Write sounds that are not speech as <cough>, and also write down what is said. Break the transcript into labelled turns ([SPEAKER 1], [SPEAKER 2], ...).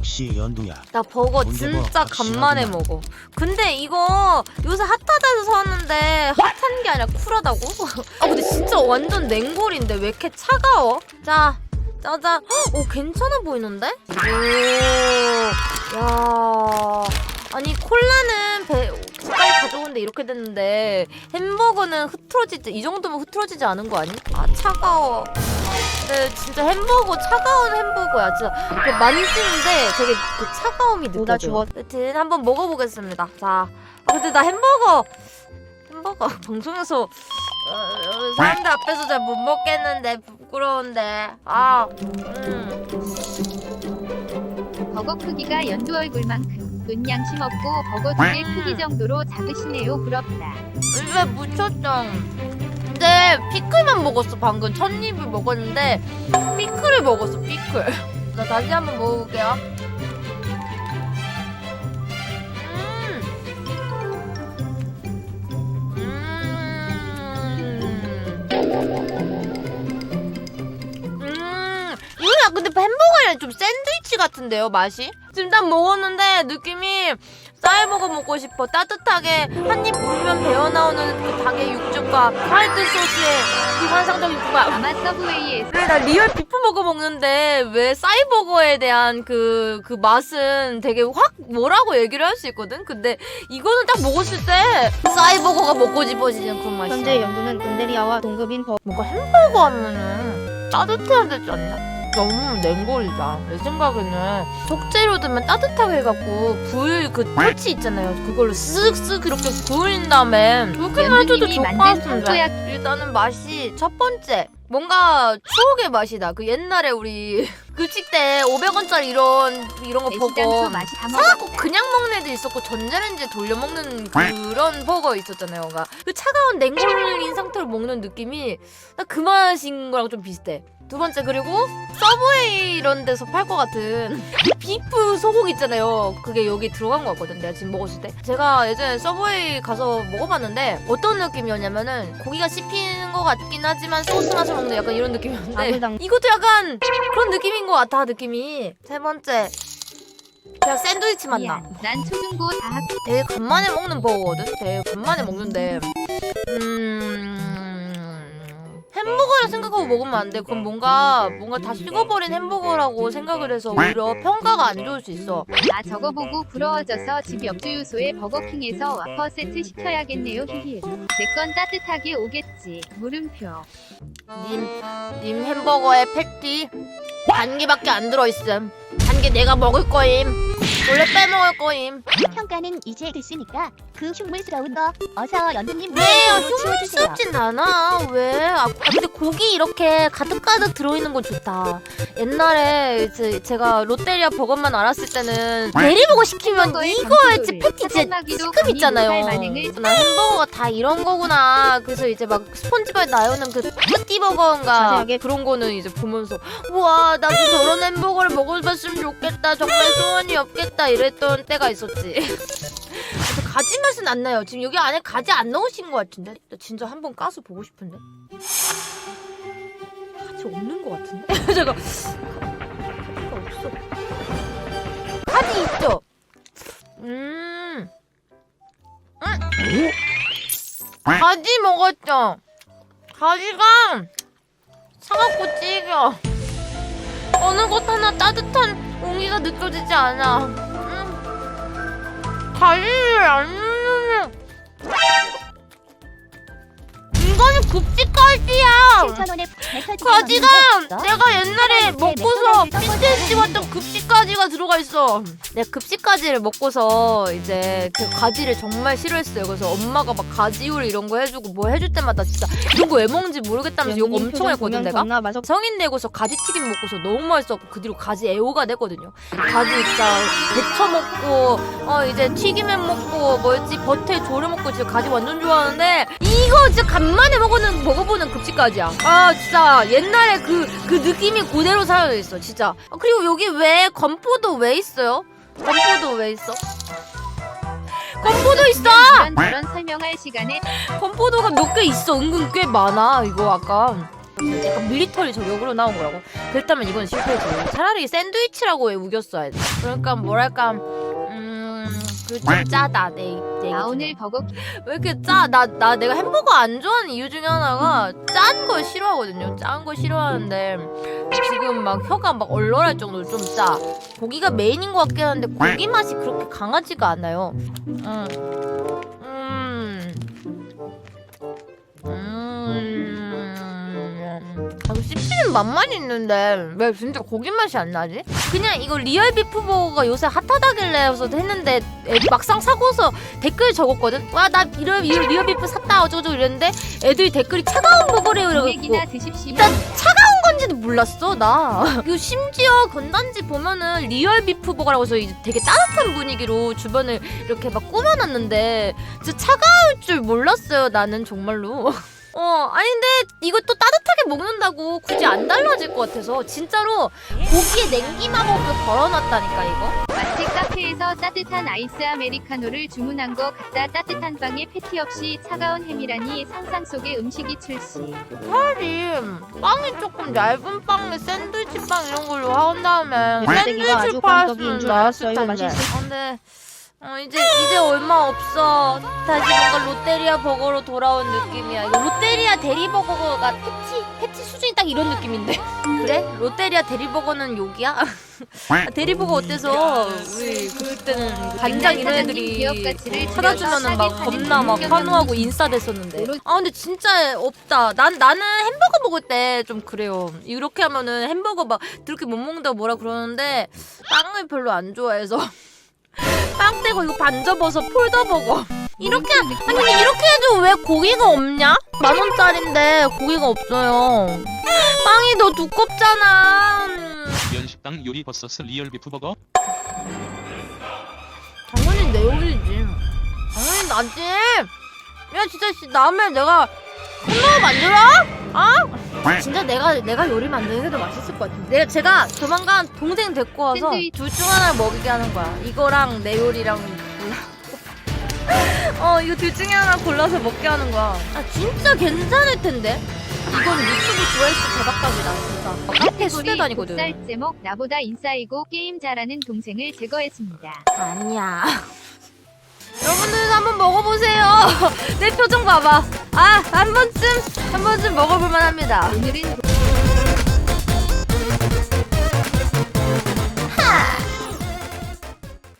[SPEAKER 1] 역시 연두야.
[SPEAKER 2] 나 버거 진짜
[SPEAKER 1] 뭐
[SPEAKER 2] 간만에
[SPEAKER 1] 확실하구만.
[SPEAKER 2] 먹어. 근데 이거 요새 핫하다 해서 사왔는데 핫한 게 아니라 쿨하다고? <laughs> 아 근데 진짜 완전 냉골인데 왜 이렇게 차가워? 자, 짜잔. 헉, 오 괜찮아 보이는데? 오, 야. 아니 콜라는 배 색깔이 가져오는데 이렇게 됐는데 햄버거는 흐트러지지 이 정도면 흐트러지지 않은 거 아니? 아 차가워. 근데 진짜 햄버거 차가운 햄버거야 진짜 그 만지는데 되게 그 차가움이 느껴져.
[SPEAKER 3] 주워?
[SPEAKER 2] 여튼 한번 먹어보겠습니다. 자, 아 근데 나 햄버거 햄버거 <laughs> 방송에서 어, 어, 사람들 앞에서 잘 못 먹겠는데 부끄러운데 아 음.
[SPEAKER 4] 버거 크기가 연두 얼굴만큼 눈 양심 없고 버거 두개 크기 정도로 작으시네요 부럽다
[SPEAKER 2] 입에 묻혔죠. 근데 피클만 먹었어 방금 첫 입을 먹었는데 피클을 먹었어 피클. 나 다시 한번 먹어볼게요. 음. 음. 이거 야 근데 햄버거랑 좀 샌드위치 같은데요 맛이? 지금 딱 먹었는데 느낌이 쌀버거 먹고 싶어 따뜻하게 한 입 물면 배어 나오는 그 닭의 육즙과 화이트 소스의 이 환상적인 궁합
[SPEAKER 4] 아마 서브웨이에서
[SPEAKER 2] 그래 나 리얼 비프버거 먹는데 왜 싸이버거에 대한 그, 그 맛은 되게 확 뭐라고 얘기를 할 수 있거든? 근데 이거는 딱 먹었을 때 싸이버거가 먹고 싶어지는 그런 맛이야
[SPEAKER 3] 현재 연두는 군대리아와 동급인 버
[SPEAKER 2] 뭔가 햄버거 하면은 따뜻해야 되지 않나? 너무 냉골이다. 내 생각에는 속재료 들면 따뜻하게 해갖고 불 그 토치 있잖아요. 그걸로 쓱쓱 그렇게 구운 다음에 그렇게만 해줘도 좋을 것
[SPEAKER 4] 만든
[SPEAKER 2] 같은데. 일단은 맛이 첫 번째 뭔가 추억의 맛이다. 그 옛날에 우리 <laughs> 급식 때 500원짜리 이런 이런 거
[SPEAKER 4] 맛이 다
[SPEAKER 2] 사갖고
[SPEAKER 4] 먹었다
[SPEAKER 2] 그냥 먹는 애도 있었고 전자레인지에 돌려 먹는 그런 버거 있었잖아요. 그러니까 그 차가운 냉골인 상태로 먹는 느낌이 딱그 맛인 거랑 좀 비슷해. 두 번째 그리고 서브웨이 이런 데서 팔 것 같은 그 비프 소고기 있잖아요. 그게 여기 들어간 거 같거든. 내가 지금 먹었을 때. 제가 예전에 서브웨이 가서 먹어봤는데 어떤 느낌이었냐면은 고기가 씹히는 것 같긴 하지만 소스 맛을 먹는 약간 이런 느낌이었는데
[SPEAKER 3] 아무당
[SPEAKER 2] 이것도 약간 그런 느낌인 것 같아 느낌이. 세 번째 그냥 샌드위치 맛나.
[SPEAKER 4] 난 초중고 다 학...
[SPEAKER 2] 되게 간만에 먹는 버거거든. 되게 간만에 먹는데 음 생각하고 먹으면 안 돼. 그럼 뭔가 뭔가 다 식어버린 햄버거라고 생각을 해서 오히려 평가가 안 좋을 수 있어.
[SPEAKER 4] 아 저거 보고 부러워져서 집 옆 주 유소에 버거킹에서 와퍼 세트 시켜야겠네요. 히히. 내 건 따뜻하게 오겠지. 물음표.
[SPEAKER 2] 님, 님 햄버거에 패티 반 개밖에 안 들어있음. 한 개 내가 먹을 거임. 원래 빼먹을 거임.
[SPEAKER 5] 평가는 이제 됐으니까 그 흉물스러운 거 어서 연두님
[SPEAKER 2] 왜요?
[SPEAKER 5] 무대로 치워주세요.
[SPEAKER 2] 흉물스럽진 않아. 왜? 아, 아, 근데 고기 이렇게 가득가득 들어있는 건 좋다. 옛날에 이제 제가 롯데리아 버거만 알았을 때는 대리버거 시키면 이거였지
[SPEAKER 4] 감초를,
[SPEAKER 2] 패티 진짜 시급 있잖아요. 나 햄버거가 다 이런 거구나. 그래서 이제 막 스폰지밥에 나오는 그 뿌띠버거인가. 그런 거는 이제 보면서 우와 나도 저런 햄버거를 먹어봤으면 좋겠다. 정말 소원이 없 겠다 이랬던 때가 있었지. <laughs> 가지 맛은 안 나요. 지금 여기 안에 가지 안 넣으신 것 같은데? 나 진짜 한번 까서 보고 싶은데? 가지 없는 것 같은데? <laughs> 제가 가지가 없어. 가지 있죠? 음. 음. 가지 먹었죠? 가지가 차갑고 찌겨. 어느 것 하나 따뜻한 온기가 느껴지지 않아. 음. 가지를 안 급식가지야.
[SPEAKER 5] 7,000원에
[SPEAKER 2] 가지가 내가 옛날에 먹고서 핀셋 씹었던 급식가지가 들어가 있어. 내가 급식가지를 먹고서 이제 그 가지를 정말 싫어했어요. 그래서 엄마가 막 가지 요리 이런 거 해주고 뭐 해줄 때마다 진짜 이런 거 왜 먹는지 모르겠다면서 욕
[SPEAKER 3] 연두님
[SPEAKER 2] 엄청 했거든 내가. 성인 되고서 가지 튀김 먹고서 너무 맛있었고 그 뒤로 가지 애호가 됐거든요. 가지 진짜 데쳐 먹고 어 이제 튀김에 먹고 뭐였지 버터에 조려 먹고 진짜 가지 완전 좋아하는데 이거 진짜 간만에 먹 어는 먹어보는 급식가지야. 아 진짜 옛날에 그 그 느낌이 그대로 살아져 있어 진짜. 아, 그리고 여기 왜 건포도 왜 있어요? 건포도 왜 있어? 건포도 있어.
[SPEAKER 4] 이런 저런 설명할 시간에
[SPEAKER 2] 건포도가 몇 개 있어. 은근 꽤 많아. 이거 아까 약간 밀리터리 저격으로 나온 거라고. 그렇다면 이건 실패지. 차라리 샌드위치라고 왜 우겼어야 돼. 그러니까 뭐랄까 음그 좀 짜다 내.
[SPEAKER 4] 내아
[SPEAKER 2] 기준에.
[SPEAKER 4] 오늘 버거킹
[SPEAKER 2] 왜 이렇게 짜? 나, 나 내가 햄버거 안 좋아하는 이유 중에 하나가 짠 걸 싫어하거든요. 짠거 싫어하는데 지금 막 혀가 막 얼얼할 정도로 좀 짜. 고기가 메인인 것 같긴 한데 고기 맛이 그렇게 강하지가 않아요. 음. 음. 씹히는 맛만 있는데 왜 진짜 고기 맛이 안 나지? 그냥 이거 리얼 비프 버거가 요새 핫하다길래 해서 했는데 애- 막상 사고서 댓글 적었거든. 와나 리얼 리얼, 리얼 비프 샀다 어쩌고저쩌고 이랬는데 애들이 댓글이 차가운 버거래요
[SPEAKER 4] 드십시오.
[SPEAKER 2] 일단 차가운 건지도 몰랐어 나. <laughs> 이거 심지어 건단지 보면은 리얼 비프 버거라고 해서 이제 되게 따뜻한 분위기로 주변을 이렇게 막 꾸며놨는데 진짜 차가울 줄 몰랐어요 나는 정말로. <laughs> 어 아니 근데 이것도 따뜻하게 먹는다고 굳이 안 달라질 것 같아서 진짜로 고기에 냉기 마법을 걸어놨다니까 이거.
[SPEAKER 4] 마치 카페에서 따뜻한 아이스 아메리카노를 주문한 거 같다 따뜻한 빵에 패티 없이 차가운 햄이라니 상상 속의 음식이 출시.
[SPEAKER 2] 차라리 빵이 조금 얇은 빵에 샌드위치 빵 이런 걸로 한 다음에 샌드위치 팔았으면
[SPEAKER 3] 줄
[SPEAKER 2] 나았을
[SPEAKER 3] 알았어요.
[SPEAKER 2] 텐데.
[SPEAKER 3] 맛있을
[SPEAKER 2] 어, 근데 어, 이제 이제 얼마 없어. 다시 뭔가 롯데리아 버거로 돌아온 느낌이야. 이거 롯데리아 대리버거가 패티 패티 수준이 딱 이런 느낌인데. 그래? 롯데리아 대리버거는 욕이야? <laughs> 아, 대리버거 어때서 우리 그때는 간장 이런
[SPEAKER 4] 사장님
[SPEAKER 2] 애들이 찾아주면은 막 겁나 막 환호하고 인싸됐었는데. 아 근데 진짜 없다. 난 나는 햄버거 먹을 때 좀 그래요. 이렇게 하면은 햄버거 막 그렇게 못 먹는다고 뭐라 그러는데 빵을 별로 안 좋아해서 <laughs> 빵 떼고 이거 반접어서 폴더 버거. 이렇게 아니 근데 이렇게 해도 왜 고기가 없냐? 만 원짜린데 고기가 없어요. <gasps> 빵이 더 두껍잖아.
[SPEAKER 1] 연식당 요리 버서스 리얼 비프 버거
[SPEAKER 2] 당연히 내 요리지. 당연히 나지. 야 진짜 씨, 남의 내가 햄버거 만들어? 아? 진짜 내가 내가 요리 만드는 게 더 맛있을 것 같은데. 내가 제가 조만간 동생 데리고 와서
[SPEAKER 4] 샌드위치.
[SPEAKER 2] 둘 중 하나를 먹이게 하는 거야. 이거랑 내 요리랑 골라. <laughs> 어 이거 둘 중에 하나 골라서 먹게 하는 거야. 아 진짜 괜찮을 텐데. 이건 유튜브 조회수 대박각이다 진짜. 카페 수대 다니거든.
[SPEAKER 4] 쌀 제목 나보다 인싸이고 게임 잘하는 동생을 제거했습니다.
[SPEAKER 2] 아니야. <laughs> 여러분들 한번 먹어보세요. <laughs> 내 표정 봐봐. 아, 한 번쯤, 한 번쯤 먹어볼 만 합니다.
[SPEAKER 4] 오늘은